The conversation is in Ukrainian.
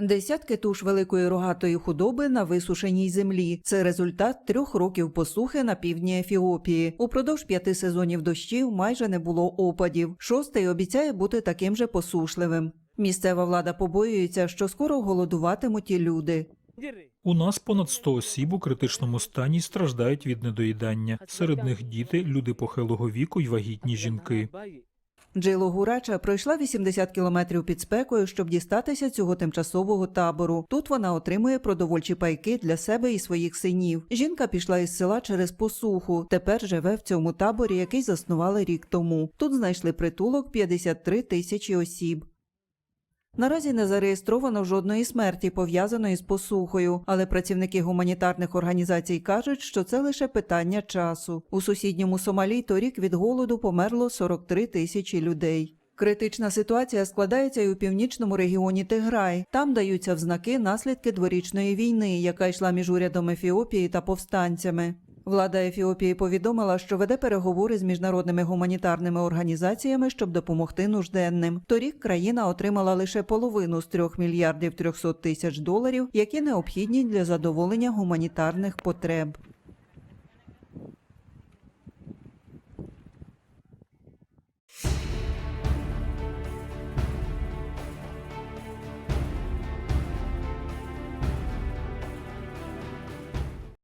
Десятки туш великої рогатої худоби на висушеній землі. Це результат трьох років посухи на півдні Ефіопії. Упродовж п'яти сезонів дощів майже не було опадів. Шостий обіцяє бути таким же посушливим. Місцева влада побоюється, що скоро голодуватимуть і люди. У нас понад 100 осіб у критичному стані страждають від недоїдання. Серед них діти, люди похилого віку й вагітні жінки. Джило Гурача пройшла 80 кілометрів під спекою, щоб дістатися цього тимчасового табору. Тут вона отримує продовольчі пайки для себе і своїх синів. Жінка пішла із села через посуху. Тепер живе в цьому таборі, який заснували рік тому. Тут знайшли притулок 53 тисячі осіб. Наразі не зареєстровано жодної смерті, пов'язаної з посухою, але працівники гуманітарних організацій кажуть, що це лише питання часу. У сусідньому Сомалі торік від голоду померло 43 тисячі людей. Критична ситуація складається і у північному регіоні Тиграй. Там даються взнаки наслідки дворічної війни, яка йшла між урядом Ефіопії та повстанцями. Влада Ефіопії повідомила, що веде переговори з міжнародними гуманітарними організаціями, щоб допомогти нужденним. Торік країна отримала лише половину з 3 мільярдів 300 тисяч доларів, які необхідні для задоволення гуманітарних потреб.